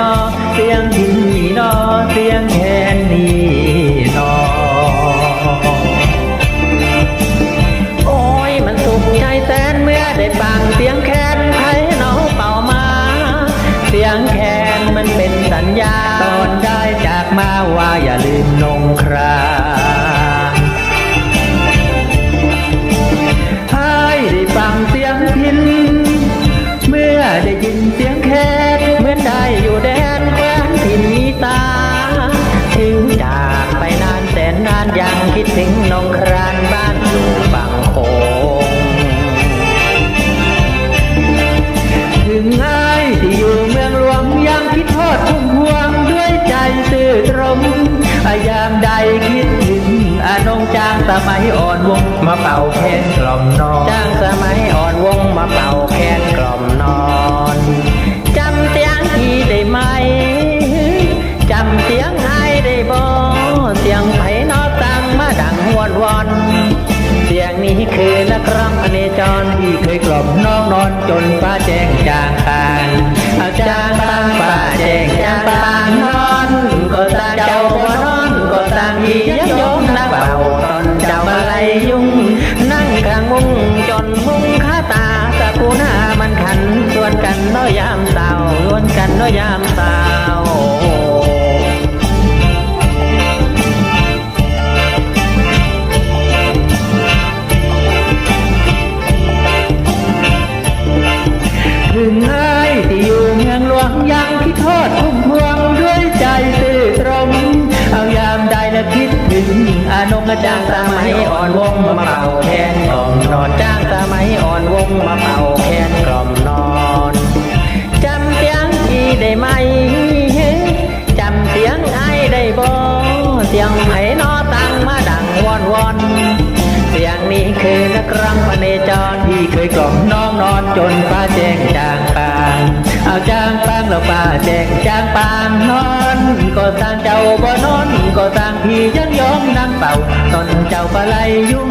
สียงหินนี่นอเสียงแคนนี่นอโอ้ยมันสุขใจแสนเมื่อได้ฟังเสียงแคนไทยเนอเป่ามา เสียงแคนมันเป็นสัญญาตอนได้จากมาว่าอย่าลืมายามใดคิดถึงอานงจ้างสมัยอ่อนวงมาเป่าแคนกล่อมนอนจ้างสมัยอ่อนวงมาเป่าแคนกล่อมนอนจำเสียงที่ได้ไหมจำเสียงไอ้ได้บ่เสียงไผ่นอตังมาดังวอนวอนเสียงนี้คือนักร้องอเนจรที่เคยกล่อมน้องนอนจนฟ้าแจ้งจางปางเอาจางปางฟ้าแจ้งจางปางนอนก็ตาเจ้าบ่น อนก็ตางอียักยงนะเบาตอนเจ้าอะไรยุ่งนั่งกลางมุงจนมุงข้าตาสะกูหน้ามันขันชวนกันน้อยยามเต่าล้วนกันน้อยยามเต่า คิดถึงอานงจางสมัยอ่อนวงมาเป่าแคนกล่อมนอนจ้างสมัยอ่อนวงมาเป่าแคนกล่อมนอนจำเสียงที่ได้ไหมจำเสียงไอ้ได้บ่เสียงไหนนอตังมาดังวอนวอนเสียงนี้คือนักร้องพเนจร ที่เคยกล่อมน้องนอนจนฟ้าแจ้งจางปาง เอาจางปางแล้วฟ้าแจ้งจางปางนอน ก็สร้างเจ้าบ่นอน ก็สร้างพี่ยังยอมนั่งเป่าตอนเจ้าปลาไหลยุ่ง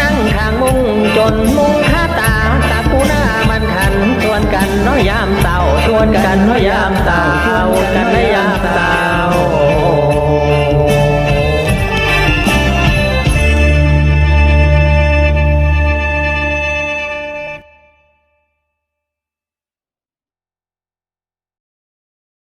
นั่งข้างมุงจนมุงคาตาตาปูหน้ามันขันชวนกันน้อยยามเต่าชวนกันน้อยยามเต่าชวนกันน้อยยามเต่า